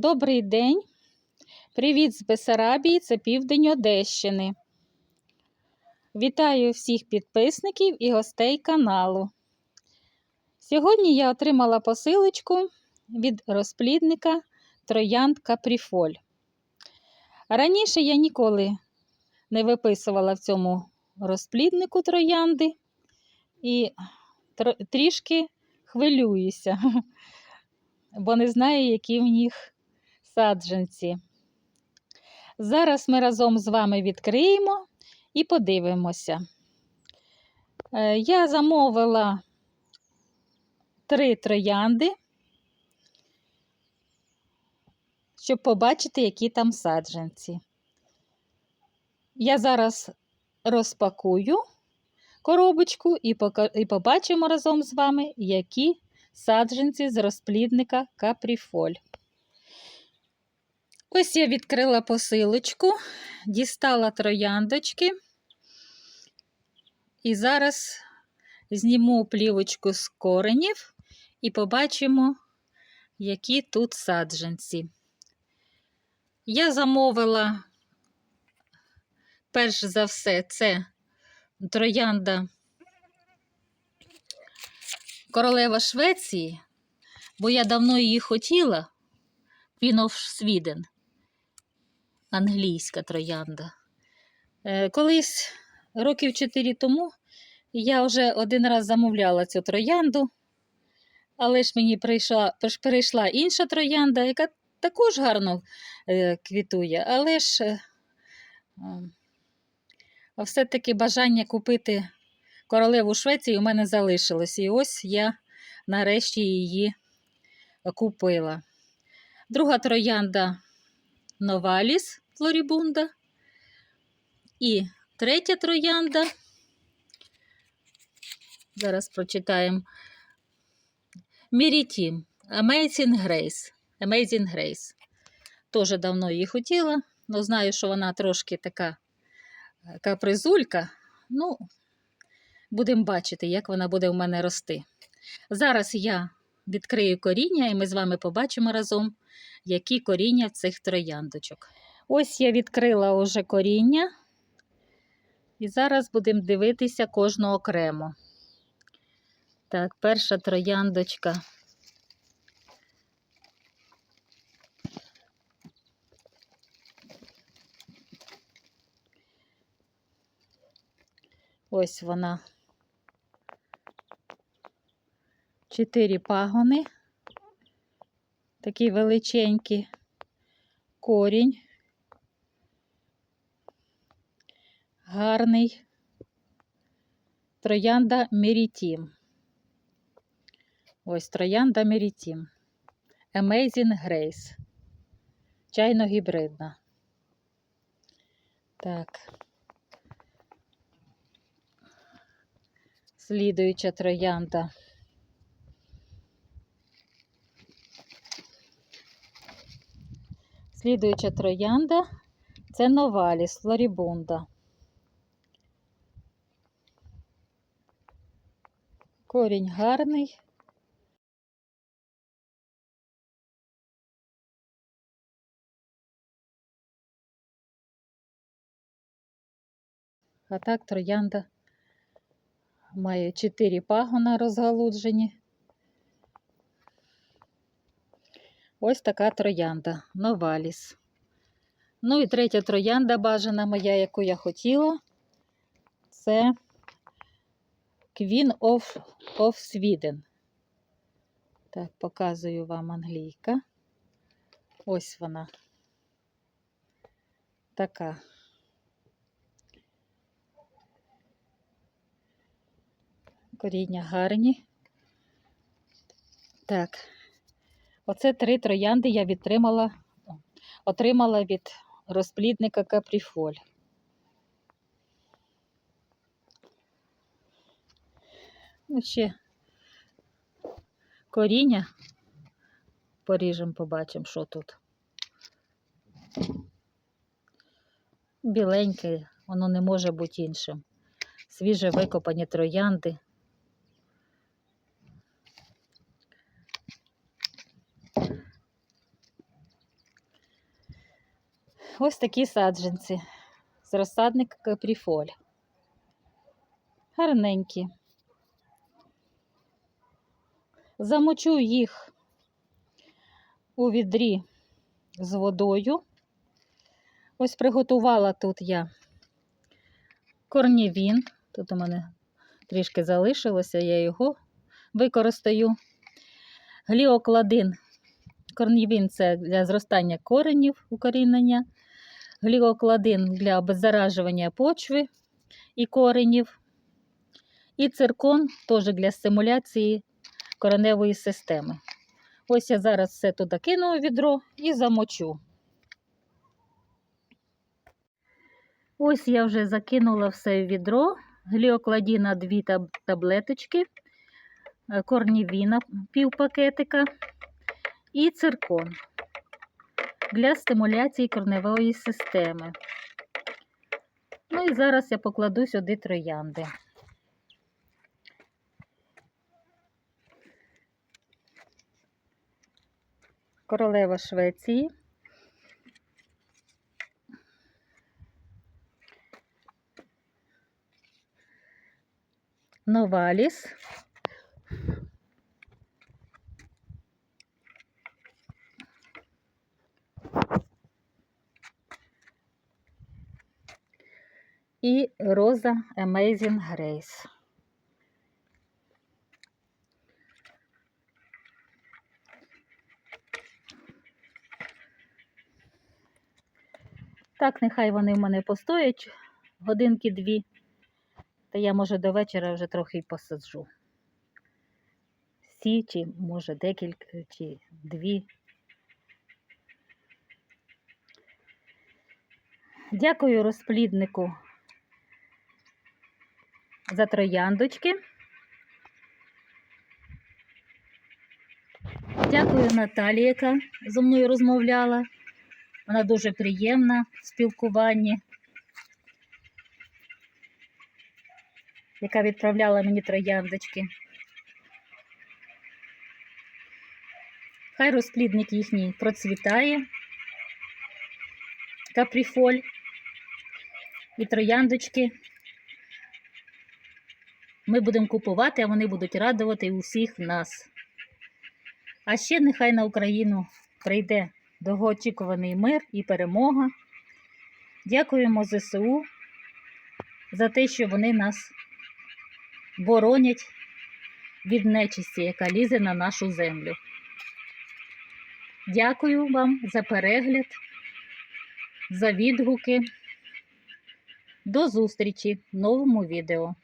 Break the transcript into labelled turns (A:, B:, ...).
A: Добрий день. Привіт з Бесарабії, це південь Одещини. Вітаю всіх підписників і гостей каналу. Сьогодні я отримала посилочку від розплідника Троянд Капріфоль. Раніше я ніколи не виписувала в цьому розпліднику троянди і трішки хвилююся, бо не знаю, які в них саджанці. Зараз ми разом з вами відкриємо і подивимося. Е, Я замовила три троянди, щоб побачити, які там саджанці. Я зараз розпакую коробочку і, побачимо разом з вами, які саджанці з розплідника капріфоль. Ось я відкрила посилочку, дістала трояндочки. І зараз зніму плівочку з коренів і побачимо, які тут саджанці. Я замовила, перш за все, це троянда королева Швеції, бо я давно її хотіла. Queen of Sweden, англійська троянда. Е, Колись, років 4 тому, я вже один раз замовляла цю троянду, але ж мені прийшла, прийшла інша троянда, яка також гарно е, квітує, але ж е, м, а все-таки бажання купити королеву Швеції у мене залишилось. І ось я нарешті її купила. Друга троянда Новаліс Флорібунда. І третя троянда. Зараз прочитаємо. Мірітім. Amazing Grace. Amazing Grace. Теж давно її хотіла, але знаю, що вона трошки така капризулька. Ну, будемо бачити, як вона буде у мене рости. Зараз я відкрию коріння, і ми з вами побачимо разом, які коріння цих трояндочок. Ось я відкрила уже коріння. І зараз будемо дивитися кожну окремо. Так, перша трояндочка. Ось вона. Чотири пагони. Такі величенькі. Корінь. Гарний. Троянда Мерітім. Ось троянда Мерітім. Amazing Grace. Чайно-гібридна. Так. Слідуюча троянда. Слідуюча троянда це Новаліс Флорібунда. Корінь гарний. А так троянда має чотири пагона розгалуджені. Ось така троянда, Новаліс. Ну і третя троянда бажана моя, яку я хотіла, це Queen of, of Sweden. Так, показую вам англійка. Ось вона. Така. Коріння гарні. Так. Оце три троянди я відтримала, отримала від розплідника Капріфоль. Ну, ще коріння. Поріжемо, побачимо, що тут. Біленьке, воно не може бути іншим. Свіже викопані троянди. Ось такі саджанці з розсадника капріфоль. Гарненькі. Замочу їх у відрі з водою. Ось приготувала тут я корнівін. Тут у мене трішки залишилося, я його використаю. Гліокладин. Корнівін це для зростання коренів укорінення. Гліокладин для обеззаражування почви і коренів. І циркон теж для стимуляції кореневої системи. Ось я зараз все туди кину у відро і замочу. Ось я вже закинула все в відро, гліокладіна дві таблеточки, е, корнівіна пів пакетика і циркон для стимуляції корневої системи. Ну і зараз я покладу сюди троянди. Королева Швеції. Новаліс. І Роза Amazing Grace. Так, нехай вони в мене постоять годинки-дві, та я, може, до вечора вже трохи й посаджу. Всі, чи може декілька, чи дві. Дякую розпліднику за трояндочки. Дякую Наталі, яка зі мною розмовляла. Вона дуже приємна в спілкуванні, яка відправляла мені трояндочки. Хай розплідник їхній процвітає, капріфоль і трояндочки. Ми будемо купувати, а вони будуть радувати усіх нас. А ще нехай на Україну прийде довгоочікуваний мир і перемога. Дякуємо ЗСУ за те, що вони нас боронять від нечисті, яка лізе на нашу землю. Дякую вам за перегляд, за відгуки. До зустрічі в новому відео.